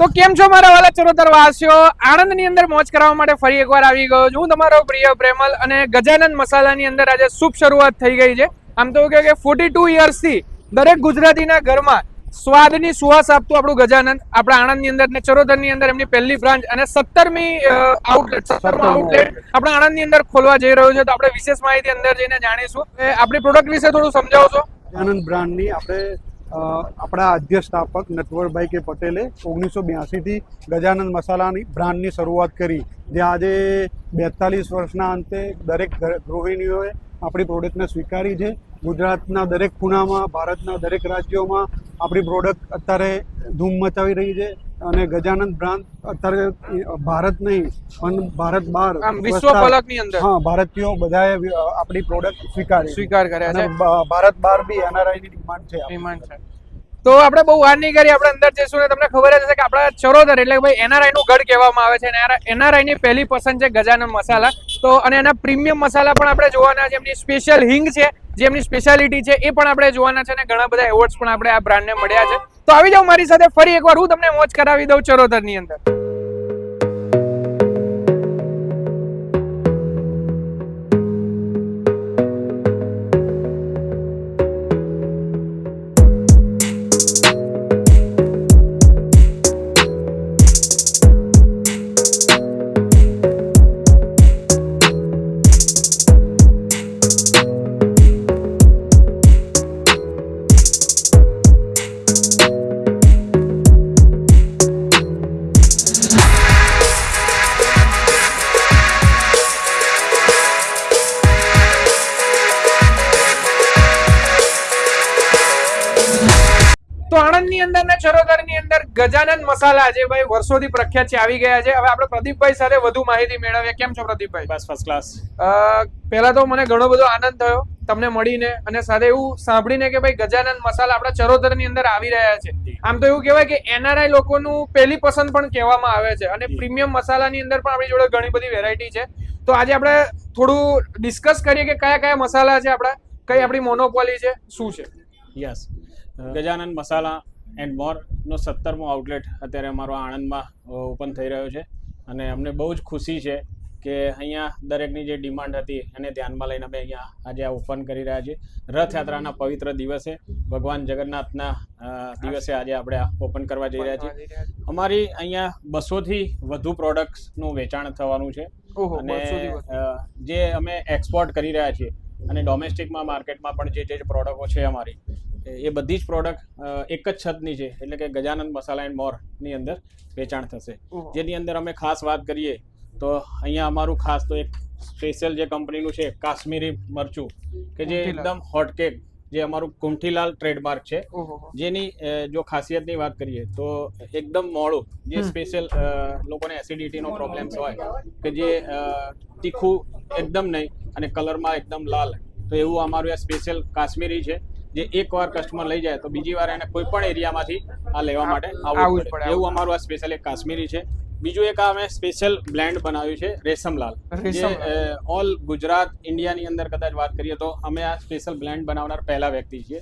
તો કેમ છો મારા વાલા ચરોતર વાસીઓ? આણંદની અંદર મોજ કરાવવા માટે ફરી એકવાર આવી ગયો છું. હું તમારો પ્રિય પ્રેમલ અને ગજાનંદ મસાલાની અંદર આજે શુભ શરૂઆત થઈ ગઈ છે. આમ તો કે ફોર્ટી ટુ થી દરેક ગુજરાતીના ઘરમાં સ્વાદની સુવાસ આપતું આપણું ગજાનંદ. આપણા આણંદની અંદર ને ચરોતરની અંદર એમની પહેલી બ્રાન્ચ અને સત્તરમી આઉટલેટ સત્તરમો આઉટલેટ આપણા આણંદની અંદર ખોલવા જઈ રહ્યું છે. તો આપણે વિશેષ માહિતી અંદર જઈને જાણીશું. આપણી પ્રોડક્ટ વિશે થોડું સમજાવશો? આનંદ બ્રાન્ડની આપણે આપણા આદ્ય સ્થાપક નટવરભાઈ કે પટેલે ઓગણીસો બ્યાસીથી ગજાનંદ મસાલાની બ્રાન્ડની શરૂઆત કરી. જે આજે બેતાલીસ વર્ષના અંતે દરેક ગૃહિણીઓએ આપણી પ્રોડક્ટને સ્વીકારી છે. ગુજરાતના દરેક ખૂણામાં, ભારતના દરેક રાજ્યોમાં આપણી પ્રોડક્ટ અત્યારે ધૂમ મચાવી રહી છે. અને ગજાનંદ બ્રાન્ડ અત્યારે ભારત નહીં પણ ભારત બહાર વિશ્વ ફલકની અંદર. હા ભારતીયો બધાએ આપણી પ્રોડક્ટ સ્વીકારી. સ્વીકાર કર્યા છે. ભારત બહાર બી એનઆરઆઈ ની ડિમાન્ડ છે. ડિમાન્ડ છે. તો આપણે બહુ વાર નહીં કરી, આપણે અંદર જઈશું ને તમને ખબર જ હશે કે આપણા ચરોતર એટલે ભાઈ એનઆરઆઈ નું ગઢ કહેવામાં આવે છે એનઆરઆઈ ની પહેલી પસંદ છે ગજાનંદ મસાલા. તો અને એના પ્રીમિયમ મસાલા પણ આપણે જોવાના છે, એમની સ્પેશિયલ હિંગ છે, જે એમની સ્પેશિયાલિટી છે, એ પણ આપણે જોવાના છે અને ઘણા બધા એવોર્ડ્સ પણ આપણે આ બ્રાન્ડને મળ્યા છે. તો આવી જાઓ મારી સાથે, ફરી એકવાર હું તમને મોજ કરાવી દઉં ચરોતરની અંદર. તો આણંદની અંદર ને ચરોતરની અંદર ગજાનંદ મસાલા જે ભાઈ વર્ષોથી પ્રખ્યાત છે આવી ગયા છે. હવે આપણે પ્રદીપભાઈ સાથે વધુ માહિતી મેળવીએ. કેમ છો પ્રદીપભાઈ? બસ ફર્સ્ટ ક્લાસ પહેલા તો મને ઘણો બધો આનંદ થયો તમને મળીને અને સાથે એવું સાંભળીને કે ભાઈ ગજાનંદ મસાલા આપણા ચરોતરની અંદર આવી રહ્યા છે. આમ તો એવું કહેવાય કે એનઆરઆઈ લોકોનું પહેલી પસંદ પણ કહેવામાં આવે છે અને પ્રીમિયમ મસાલાની અંદર પણ આપણી જોડે ઘણી બધી વેરાયટી છે. તો આજે આપણે થોડું ડિસ્કસ કરીએ કે કયા કયા મસાલા છે આપણા કઈ આપણી મોનોપોલી છે શું છે? યસ ગજાનંદ મસાલા એન્ડ મોરનો સત્તરમો આઉટલેટ અત્યારે અમારો આણંદમાં ઓપન થઈ રહ્યો છે. અને અમને બહુ જ ખુશી છે કે અહીંયા દરેકની જે ડિમાન્ડ હતી એને ધ્યાનમાં લઈને અમે અહીંયા આજે આ ઓપન કરી રહ્યા છીએ. રથયાત્રાના પવિત્ર દિવસે ભગવાન જગન્નાથના દિવસે આજે આપણે આ ઓપન કરવા જઈ રહ્યા છીએ. અમારી અહીંયા બસોથી વધુ પ્રોડક્ટ્સનું વેચાણ થવાનું છે. અને જે અમે એક્સપોર્ટ કરી રહ્યા છીએ. અને ડોમેસ્ટિકમાં માર્કેટમાં પણ જે જે પ્રોડક્ટો છે અમારી એ- બધી જ પ્રોડક્ટ એક જ છતની છે. એટલે કે ગજાનંદ મસાલા એન્ડ મોરની અંદર વેચાણ થશે. જેની અંદર અમે ખાસ વાત કરીએ તો અહીંયા અમારું ખાસ તો એક સ્પેશિયલ જે કંપનીનું છે કાશ્મીરી મરચું કે જે એકદમ હોટકેક જે અમારું કુંઠીલાલ ટ્રેડમાર્ક છે. જેની જો ખાસિયતની વાત કરીએ તો એકદમ મોડું જે સ્પેશિયલ લોકોને એસિડિટીનો પ્રોબ્લેમ હોય કે જે તીખું એકદમ નહીં અને કલરમાં એકદમ લાલ. તો એવું અમારું આ સ્પેશિયલ કાશ્મીરી છે. જે એકવાર કસ્ટમર લઈ જાય તો બીજી વાર એને કોઈ પણ એરિયામાંથી આ લેવા માટે આવવું પડે, એવું અમારું આ સ્પેશિયલ એક કાશ્મીરી છે. બીજું એક અમે સ્પેશિયલ બ્લેન્ડ બનાવ્યું છે રેશમલાલ. જે ઓલ ગુજરાત ઇન્ડિયાની અંદર કદાચ વાત કરીએ તો અમે આ સ્પેશિયલ બ્લેન્ડ બનાવનાર પહેલા વ્યક્તિ છીએ.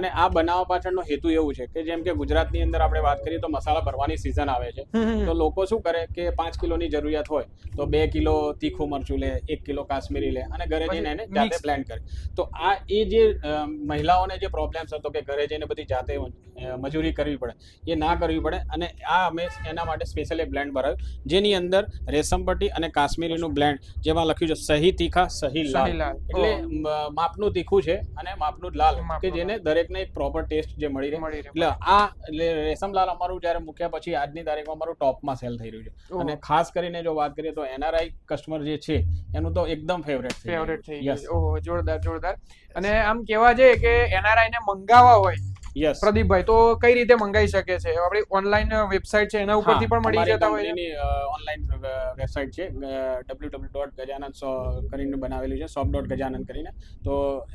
અને આ બનાવવા પાછળનો હેતુ એવું છે કે જેમ કે ગુજરાતની અંદર આપણે વાત કરીએ તો મસાલા ભરવાની સિઝન આવે છે. તો લોકો શું કરે કે પાંચ કિલોની જરૂરિયાત હોય તો બે કિલો તીખું મરચું લે એક કિલો કાશ્મીરી લે અને ઘરે જઈને એને જાતે પ્લાન કરે. તો આ એ જે મહિલાઓને જે પ્રોબ્લેમ્સ હતો કે ઘરે જઈને બધી જાતે મજૂરી કરવી પડે એ ના કરવી પડે અને આ અમે એના માટે સ્પેશિયલ એક બ્લેન્ડ ભરાયું. જેની અંદર રેશમપટ્ટી અને કાશ્મીરીનું બ્લેન્ડ જેમાં લખ્યું છે સહી તીખા સહી લાલ. લાલ. એટલે માપનું તીખું છે અને માપનું લાલ કે જેને દરેકને એક પ્રોપર ટેસ્ટ જે મળી રહે. એટલે આ એટલે રેશમલાલ અમારું જ્યારે મૂક્યા પછી આજની તારીખમાં અમારું ટોપમાં સેલ થઈ રહ્યું છે. અને ખાસ કરીને જો વાત કરીએ તો એનઆરઆઈ કસ્ટમર જે છે એનું તો એકદમ ફેવરેટ ફેવરેટ થઈ ગયું. ઓહો જોરદાર જોરદાર. અને આમ કેવા જઈએ કે એનઆરઆઈ ને મંગાવવા હોય યસ પ્રદીપભાઈ તો કઈ રીતે મંગાઈ શકે છે? આપણી ઓનલાઈન વેબસાઇટ છે એના ઉપરથી પણ મળી જતા હોય ઓનલાઈન વેબસાઇટ છે ડબલ્યુ ડોટ ગજાનંદ કરીને બનાવેલું છે શોપ ડોટ ગજાનંદ કરીને. તો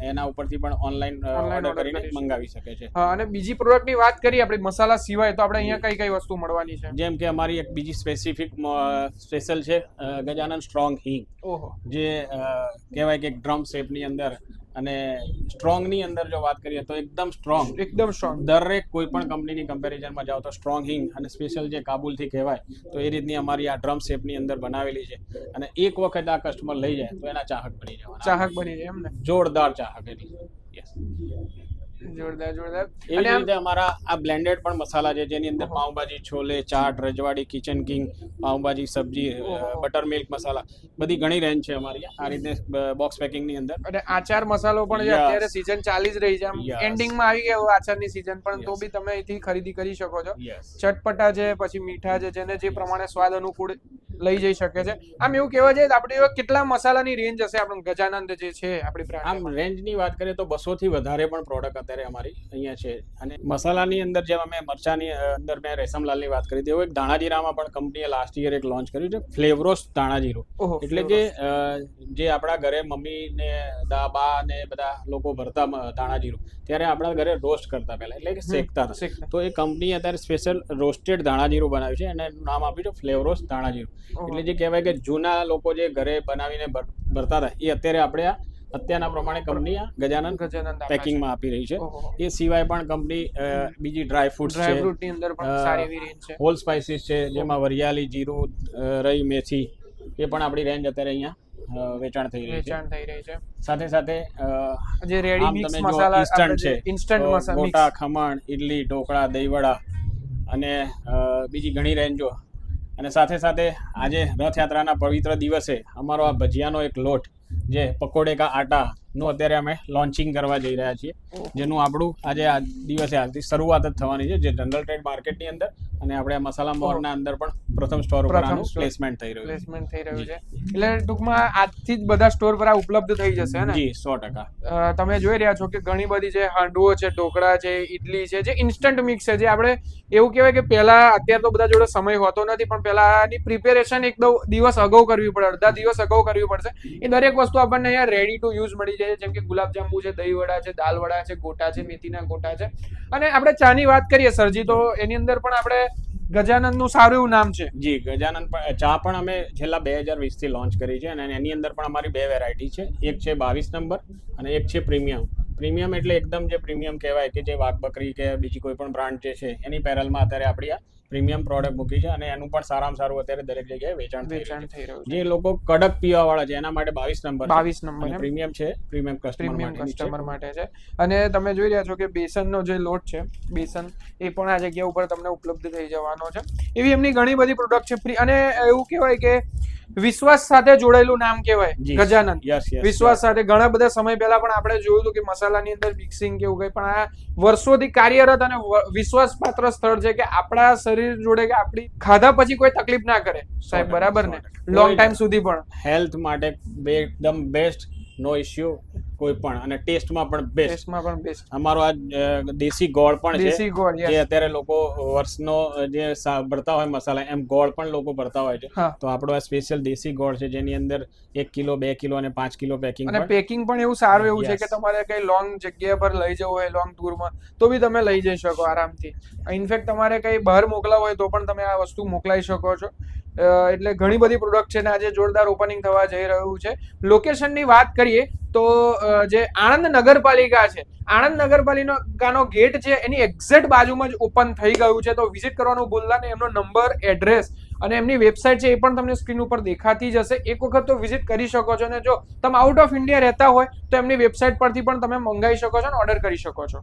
એના ઉપરથી પણ ઓનલાઈન ઓર્ડર કરીને મંગાવી શકે છે. હા અને બીજી પ્રોડક્ટની વાત કરીએ આપણે મસાલા સિવાય તો આપણે અહીંયા કઈ કઈ વસ્તુ મળવાની છે? જેમ કે અમારી એક બીજી સ્પેસિફિક સ્પેશિયલ છે ગજાનંદ સ્ટ્રોંગ હિંગ જે કહેવાય કે ડ્રમ શેપની અંદર અને સ્ટ્રોંગની અંદર જો વાત કરીએ તો એકદમ સ્ટ્રોંગ. એકદમ સ્ટ્રોંગ. દરેક કોઈ પણ કંપનીની કમ્પેરિઝનમાં જાઓ તો સ્ટ્રોંગ હિંગ અને સ્પેશિયલ જે કાબુલથી કહેવાય તો એ રીતની અમારી આ ડ્રમ શેપની અંદર બનાવેલી છે. અને એક વખત આ કસ્ટમર લઈ જાય તો એના ચાહક બની જવાના. ચાહક બની જાય એમ ને? જોરદાર ચાહક એટલે Yes. જોરદાર જોરદાર. એવી જ રીતે અમારા આ બ્લેન્ડેડ પણ મસાલા છે જેની અંદર પાઉંભાજી છોલે ચાટ રજવાડી કિચન કિંગ પાઉંભાજી સબ્જી બટર મિલ્ક મસાલા બધી ઘણી રેન્જ છે અમારી આ રીતે બોક્સ પેકિંગની અંદર. અને આચાર મસાલો પણ અત્યારે સીઝન ચાલી જ રહી છે આમ Yes. આવી ગયો આચારની સીઝન પણ તો બી તમે અહીંથી ખરીદી કરી શકો છો. ચટપટા છે પછી મીઠા છે જેને જે પ્રમાણે સ્વાદ અનુકૂળ લઈ જઈ શકે છે. આમ એવું કહેવા જાય આપણી કેટલા મસાલાની રેન્જ હશે આપણું ગજાનંદ જે છે આપણી આમ રેન્જની વાત કરીએ તો બસો થી વધારે પણ પ્રોડક્ટ અત્યારે અમારી અહીંયા છે. અને મસાલાની અંદર જેમ અમે મરચાની અંદર મેં રેશમલાલની વાત કરી તેવું એક ધાણાજીરામાં પણ કંપનીએ લાસ્ટ યર એક લોન્ચ કર્યું છે ફ્લેવરોસ ધાણાજીરો. એટલે કે જે આપણા ઘરે મમ્મી ને બા ને બધા લોકો ભરતા ધાણાજીરો ત્યારે આપણા ઘરે રોસ્ટ કરતા પહેલા એટલે કે શેકતા હતા. તો એ કંપની અત્યારે સ્પેશિયલ રોસ્ટેડ ધાણાજીરું બનાવ્યું છે અને નામ આપ્યું છે ફ્લેવરોસ ધાણાજીરું. એટલે જે કહેવાય કે જૂના લોકો જે ઘરે બનાવીને ભરતા હતા એ અત્યારે આપણે આ અત્યારના પ્રમાણે કંપની ગજાનન પેકિંગમાં આપી રહી છે. એ સિવાય પણ કંપની બીજી ડ્રાય ફ્રૂટ ડ્રાય છે. ફ્રૂટની અંદર પણ સારી એવી રેન્જ છે. હોલ સ્પાઇસીસ છે જેમાં વરિયાળી જીરું રઈ મેથી એ પણ આપણી રેન્જ અત્યારે અહીંયા વેચાણ થઈ રહી છે. વેચાણ થઈ રહી છે. સાથે સાથે જે રેડી મિક્સ મસાલા ઇન્સ્ટન્ટ છે. ઇન્સ્ટન્ટ મસાલા ગોટા ખમણ ઇડલી ઢોકળા દહીંવડા અને બીજી ઘણી રેન્જો અને સાથે સાથે આજે રથયાત્રાના પવિત્ર દિવસે અમારો આ ભજીયાનો એક લોટ જે પકોડે કા આટા નું અત્યારે અમે લોન્ચિંગ કરવા જઈ રહ્યા છીએ. જેનું આપણું આજે આ દિવસે આજથી શરૂઆત જ થવાની છે. જે જનરલ ટ્રેડ માર્કેટની અંદર અને આપણે આ મસાલા મોરના અંદર પણ પ્રથમ સ્ટોર ઉપર આનું પ્લેસમેન્ટ થઈ રહ્યું પ્લેસમેન્ટ થઈ રહ્યું છે. એટલે ટૂંકમાં આજથી જ બધા સ્ટોર પર આ ઉપલબ્ધ થઈ જશે ને? જી સો ટકા. અ, તમે જોઈ રહ્યા છો કે ઘણી બધી જે હાંડવો છે ઢોકળા છે ઈડલી છે જે ઇન્સ્ટન્ટ મિક્સ છે જે આપણે એવું કહેવાય કે પહેલા અત્યારે તો બધા જોડે સમય હોતો નથી પણ પહેલાની પ્રિપેરેશન એક દિવસ અગાઉ કરવી પડે અડધા દિવસ અગાઉ કરવી પડશે. એ દરેક વસ્તુ આપણને અહીંયા રેડી ટુ યુઝ મળી જાય છે જેમ કે ગુલાબજાંબુ છે દહીં વડા છે દાલ વડા છે ગોટા છે મેથીના ગોટા છે. અને આપણે ચાની વાત કરીએ સરજી તો એની અંદર પણ આપણે ગજાનંદનું સારું એવું નામ છે. જી ગજાનંદ ચા પણ અમે છેલ્લા બે હજાર વીસથી લોન્ચ કરી છે અને એની અંદર પણ અમારી બે વેરાયટી છે. એક છે બાવીસ નંબર અને એક છે પ્રીમિયમ પ્રીમિયમ એટલે એકદમ જે પ્રીમિયમ કહેવાય કે જે વાઘ બકરી કે બીજી કોઈ પણ બ્રાન્ડ જે છે એની પેરલમાં અત્યારે આપણી આ પ્રીમિયમ પ્રોડક્ટ મૂકી છે અને એનું પણ સારામાં સારું અત્યારે દરેક જગ્યાએ વેચાણ થઈ રહ્યું છે. જે લોકો કડક પીવા વાળા છે એના માટે બાવીસ નંબર બાવીસ નંબર પ્રીમિયમ છે પ્રીમિયમ પ્રીમિયમ કસ્ટમર માટે છે. અને તમે જોઈ રહ્યા છો કે બેસનનો જે લોટ છે બેસન એ પણ આ જગ્યા ઉપર તમને ઉપલબ્ધ થઈ જવાનો છે. એવી એમની ઘણી બધી પ્રોડક્ટ છે. ફ્રી અને એવું કહેવાય કે વિશ્વાસ સાથે જોડાયેલું નામ કહેવાય ગજાનંદ. વિશ્વાસ સાથે ઘણા બધા સમય પહેલા પણ આપણે જોયું હતું કે મસાલાની અંદર મિક્સિંગ કેવું કઈ પણ આ વર્ષોથી કાર્યરત અને વિશ્વાસપાત્ર સ્થળ છે કે આપણા શરીર જોડે કે આપણી ખાધા પછી કોઈ તકલીફ ના કરે. સાહેબ બરાબર ને? લોંગ ટાઈમ સુધી પણ. હેલ્થ માટે એકદમ બેસ્ટ નો ઇશ્યુ કોઈ પણ. અને ટેસ્ટમાં પણ બેસ્ટ ટેસ્ટમાં પણ બેસ્ટ અમારો આ દેશી ગોળ પણ છે દેશી ગોળ જે અત્યારે લોકો વર્ષનો જે ભરતા હોય મસાલા એમ ગોળ પણ લોકો ભરતા હોય છે. તો આપણો આ સ્પેશિયલ દેશી ગોળ છે જેની અંદર એક કિલો બે કિલો અને પાંચ કિલો પેકિંગ અને પેકિંગ પણ એવું સારું એવું છે કે તમારે કઈ લોંગ જગ્યા પર લઈ જવું હોય લોંગ ટૂરમાં તો બી તમે લઈ જઈ શકો આરામથી. ઇનફેક્ટ તમારે કઈ બહાર મોકલાવ હોય તો પણ તમે આ વસ્તુ મોકલાઈ શકો છો. એટલે ઘણી બધી પ્રોડક્ટ છે ને આજે જોરદાર ઓપનિંગ થવા જઈ રહ્યું છે. લોકેશનની વાત કરીએ તો જે આણંદ નગરપાલિકા છે, આણંદ નગરપાલિકાનો ગેટ છે એની એક્ઝેક્ટ બાજુમાં જ ઓપન થઈ ગયું છે. તો વિઝિટ કરવાનું ભૂલતા નહીં, એમનો નંબર એડ્રેસ અને એમની વેબસાઇટ છે એ પણ તમને સ્ક્રીન ઉપર દેખાતી જ હશે. એક વખત તો વિઝિટ કરી શકો છો અને જો તમે આઉટ ઓફ ઇન્ડિયા રહેતા હોય, તો એમની વેબસાઇટ પરથી પણ તમે મંગાવી શકો છો અને ઓર્ડર કરી શકો છો.